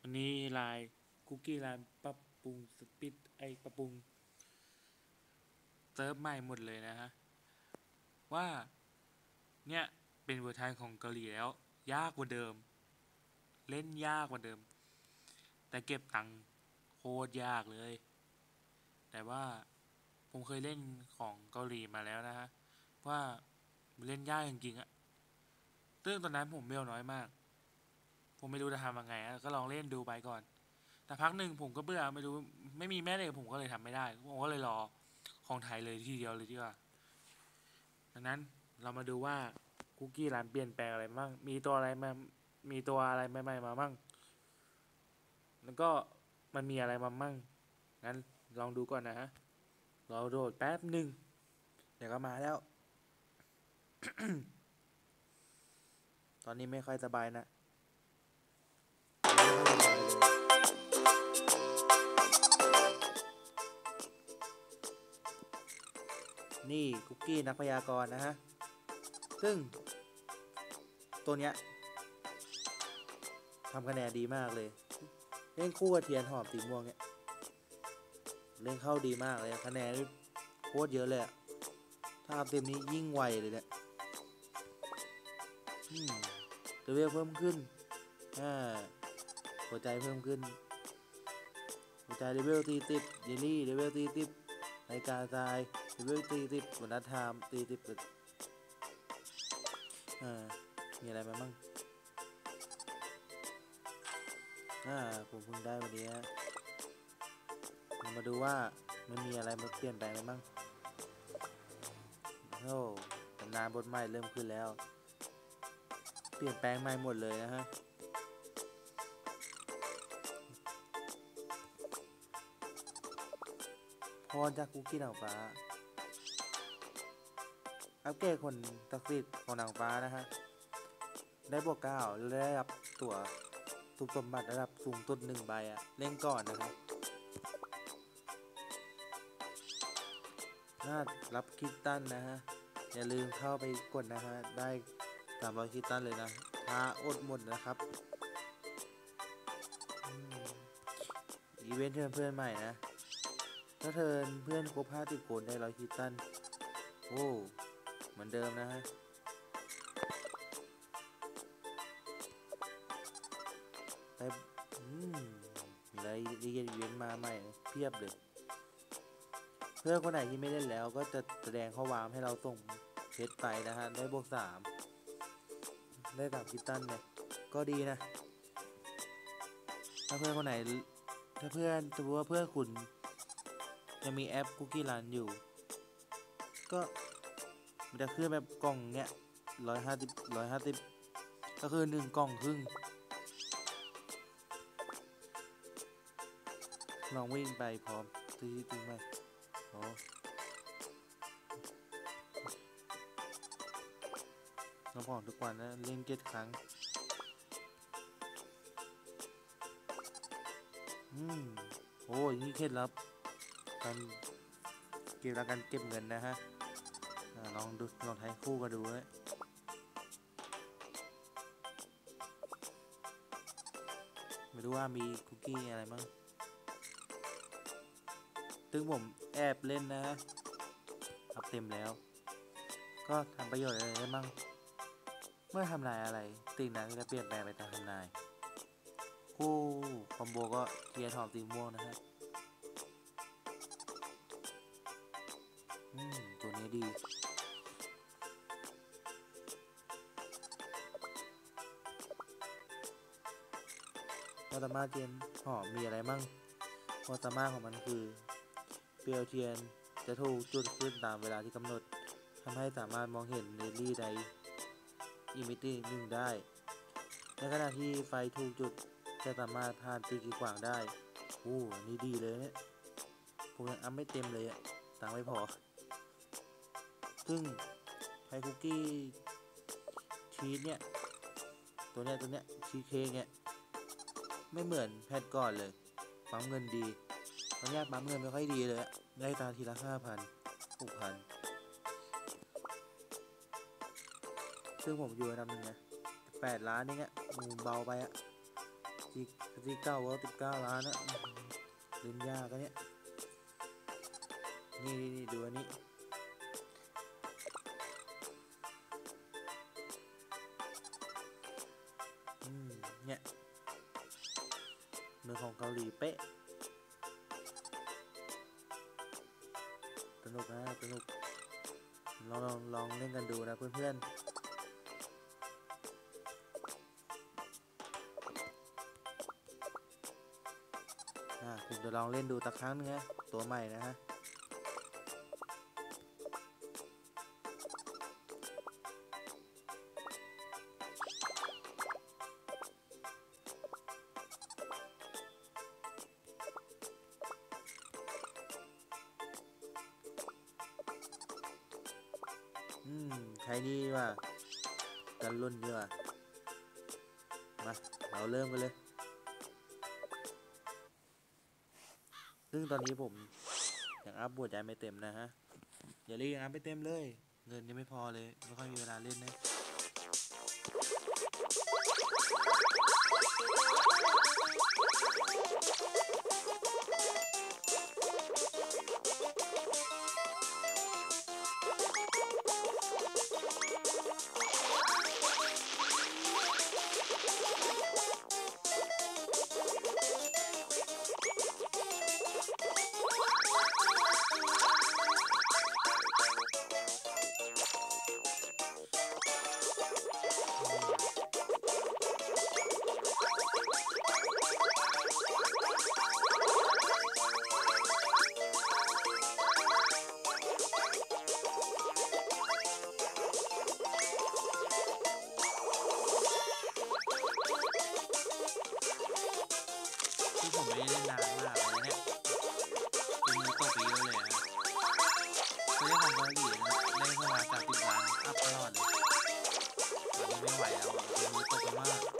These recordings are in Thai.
วันนี้ลายคุกกี้ลายปรับปรุงสปิดไอปรับปรุงเซิร์ฟใหม่หมดเลยนะฮะ ว่า เนี่ย เป็นเวอร์ชันของเกาหลีแล้ว ยากกว่าเดิม เล่นยากกว่าเดิม แต่เก็บตังค์โคตรยากเลย แต่ว่าผมเคยเล่นของเกาหลีมาแล้วนะฮะ ว่าเล่นยากจริงๆอะซึ่งตอนนั้นผมเบลน้อยมาก ผมไม่รู้จะทำยังไงอะก็ลองเล่นดูไปก่อนแต่พักหนึ่งผมก็เบื่อไม่รู้ไม่มีแม่เหล็กผมก็เลยทำไม่ได้ผมก็เลยรอของไทยเลยทีเดียวเลยดีกว่าดังนั้นเรามาดูว่าคุกกี้ร้านเปลี่ยนแปลงอะไรบ้างมีตัวอะไรมามีตัวอะไรใหม่ๆมาบ้างแล้วก็มันมีอะไรมามั่งงั้นลองดูก่อนนะฮะเราโดดแป๊บหนึ่งเดี๋ยวก็มาแล้ว ตอนนี้ไม่ค่อยสบายนะ นี่คุกกี้นักพยากรณ์นะฮะ ซึ่ง ตัวเนี้ยทำคะแนนดีมากเลย เล่นคู่กับเทียนหอมสีม่วงเนี่ย เล่นเข้าดีมากเลยคะแนนโคตรเยอะเลยถ้าเต็มนี้ยิ่งไวเลยเนี่ยอืมเลเวลเพิ่มขึ้นอ่า หัวใจเพิ่มขึ้น หัวใจเลเวลตีติบเยลลี่เลเวลตีติบรายการทรายเลเวลตีติบวันนัทไทม์ตีติบอ่ามีอะไรมาบ้างอ่าผมเพิ่งได้วันนี้ฮะเรามาดูว่ามันมีอะไรมาเปลี่ยนแปลงอะไรบ้างโอ้ตำนานบทใหม่เริ่มขึ้นแล้ว เปลี่ยนแปลงใหม่หมดเลยนะฮะ รจากคุกกี้นางฟ้า อัปเกรดคนตักสิทธิ์ของนางฟ้านะฮะ ได้บวกเก้าและได้รับตั๋วทุกสมบัติระดับสูงสุดหนึ่งใบอะเล่นก่อนนะครับถ้ารับคิตตันนะฮะ อย่าลืมเข้าไปกดนะฮะ ได้สามร้อยคิตตันเลยนะถ้าอดหมดนะครับอีเวนต์เชิญเพื่อนใหม่นะ ถ้าเทินเพื่อนครบห้าสิบคนได้ร้อยคิตตันโอ้เหมือนเดิมนะฮะแต่อืมมีอะไรดีเอีเวนมาใหม่เพียบเลย เพื่อนคนไหนที่ไม่เล่นแล้วก็จะแสดงข้อความให้เราส่งเพชรไปนะฮะ ได้บวกสามได้สามคิตตันเนี่ย ก็ดีนะ ถ้าเพื่อนคนไหน ถ้าเพื่อนสมมติว่าเพื่อนคุณ ยังมีแอปคุกกี้รันอยู่ ก็มันจะขึ้นแบบกล่องเนี้ยร้อยห้าสิบร้อยห้าสิบก็คือหนึ่งกล่องครึ่งลองวิ่งไปพร้อมตีตีไหมโอ้เราบอกทุกวันนะเล่นเจ็ดครั้ง อืม โอ้ยนี่เคล็ดลับ การเก็บแล้วการเก็บเงินนะฮะลองดูลองใช้คู่กันดูเลยไม่รู้ว่ามีคุกกี้อะไรมั้งซึ่งผมแอบเล่นนะฮะอัพเต็มแล้ว ก็ทำประโยชน์อะไรได้บ้างเมื่อทำลายอะไรสิ่งนั้นจะเปลี่ยนแปลงไปตามทำนายคู่คอมโบก็เทียร์ทอมสีม่วงนะฮะ ดีความสามารถเทียนหอมมีอะไรมั่งความสามารถของมันคือเปลวเทียนจะถูกจุดขึ้นตามเวลาที่กำหนดทำให้สามารถมองเห็นเรลลี่ใดอิมิตี้หนึ่งได้ ในขณะที่ไฟถูกจุดจะสามารถผ่านตีกีขวางได้ โอ้นี่ดีเลยเนี่ย ผมยังอัพไม่เต็มเลยอะตังไม่พอ ซึ่งไฮคุกกี้ชีสเนี่ย ตัวเนี้ยตัวเนี้ยชีสเค้กเนี่ยไม่เหมือนแพทก่อนเลยปั๊มเงินดีตอนแรกปั๊มเงินไม่ค่อยดีเลยได้ตาทีละห้าพันหกพันซึ่งผมอยู่อันดับหนึ่งนะแปดล้านนี่เงี้ยมูเบาไปอะที่ที่เก้าว่าสิบเก้าล้านนะอื้อหือเล่นยากกันเนี่ยนี่นี่ดูอันนี้ เนี่ยมือของเกาหลีเป๊ะสนุกนะสนุกลองลองลองเล่นกันดูนะเพื่อนๆอ่าผมจะลองเล่นดูสักครั้งนึงนะตัวใหม่นะฮะ ช้นี่ว่ากันรุ่นดีกว่ามาเราเริ่มกันเลย ซึ่งตอนนี้ผมยังอัพบวชใจไม่เต็มนะฮะ อย่าเรียกยังอัพไม่เต็มเลย เงินยังไม่พอเลย ไม่ค่อยมีเวลาเล่นนะ เคยเล่นของเกาหลีนะเล่นเข้ามาสามสิบล้านอัพตลอดเลยตอนนี้ไม่ไหวแล้วอะเป็นมือตกไปมาก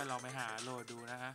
อนเราไปหาโหลดดูนะฮะ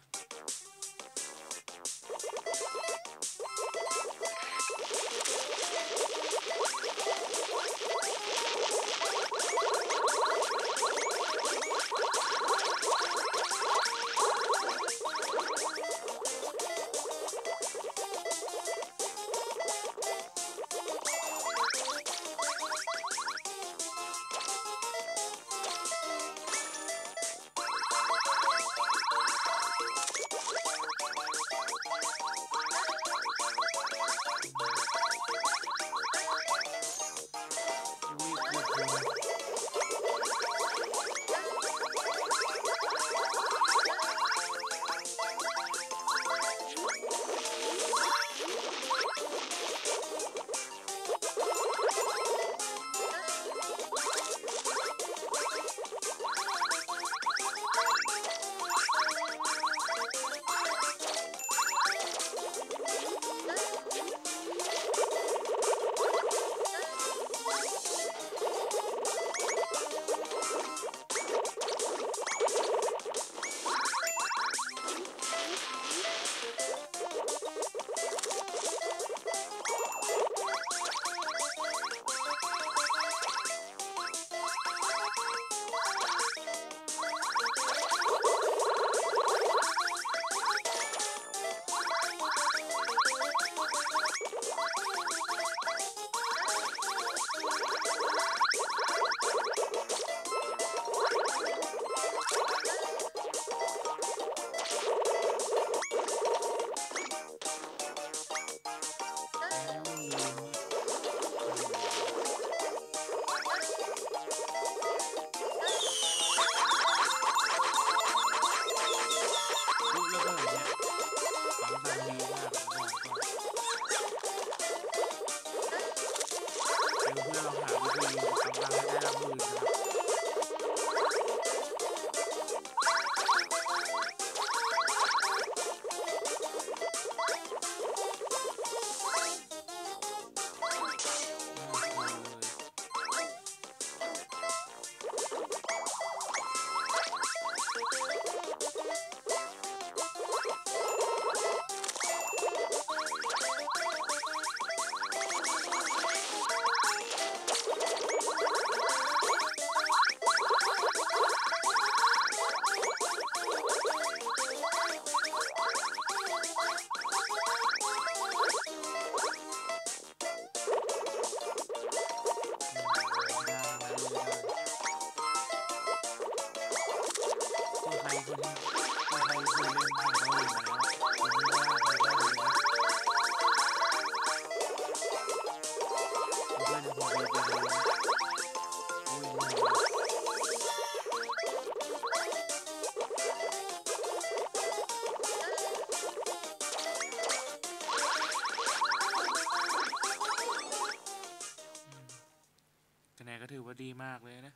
ดีมากเลยนะ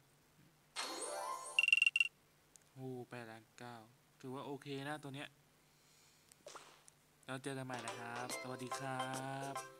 โอ้แปดล้านเก้าถือว่าโอเคนะตัวเนี้ยเราเจอกันใหม่นะครับ สวัสดีครับ